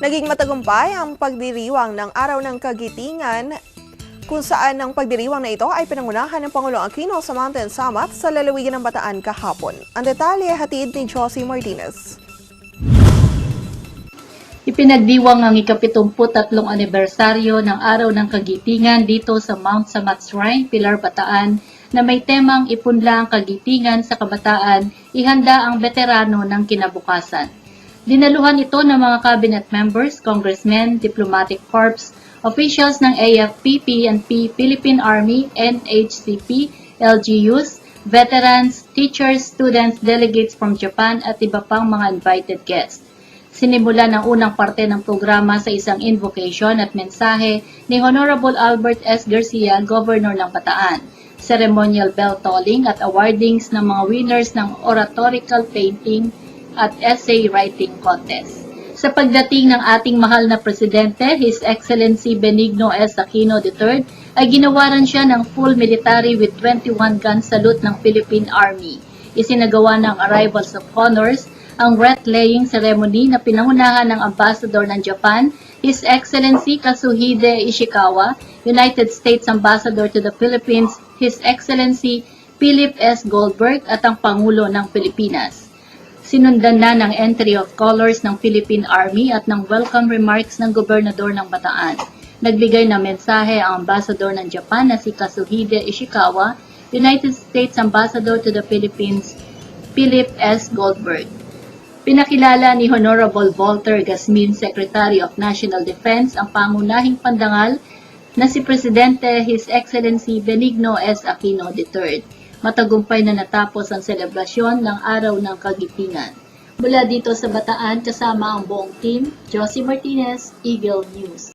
Naging matagumpay ang pagdiriwang ng Araw ng Kagitingan kung saan ang pagdiriwang na ito ay pinangunahan ng Pangulong Aquino sa Mountain Summit sa lalawigan ng Bataan kahapon. Ang detalye hatid ni Josie Martinez. Ipinagdiwang ang ikapitumput-tatlong anibersaryo ng Araw ng Kagitingan dito sa Mount Samat Shrine, Pilar, Bataan na may temang ipunla ang kagitingan sa kabataan, ihanda ang veterano ng kinabukasan. Dinaluhan ito ng mga cabinet members, congressmen, diplomatic corps, officials ng AFP, PNP, Philippine Army, NHCP, LGUs, veterans, teachers, students, delegates from Japan at iba pang mga invited guests. Sinimula ng unang parte ng programa sa isang invocation at mensahe ni Honorable Albert S. Garcia, Governor ng Bataan, ceremonial bell tolling at awardings ng mga winners ng oratorical painting at essay writing contest. Sa pagdating ng ating mahal na presidente, His Excellency Benigno S. Aquino III, ay ginawaran siya ng full military with 21 gun salute ng Philippine Army. Isinagawa ng Arrivals of Honors ang wreath-laying ceremony na pinangunahan ng Ambassador ng Japan, His Excellency Kazuhide Ishikawa, United States Ambassador to the Philippines, His Excellency Philip S. Goldberg at ang Pangulo ng Pilipinas. Sinundan na ng entry of colors ng Philippine Army at ng welcome remarks ng Gobernador ng Bataan. Nagbigay ng mensahe ang Ambassador ng Japan na si Kazuhide Ishikawa, United States Ambassador to the Philippines, Philip S. Goldberg. Pinakilala ni Honorable Walter Gasmin, Secretary of National Defense, ang pangunahing pandangal na si Presidente His Excellency Benigno S. Aquino III. Matagumpay na natapos ang selebrasyon ng Araw ng Kagitingan. Mula dito sa Bataan kasama ang buong team, Josie Martinez, Eagle News.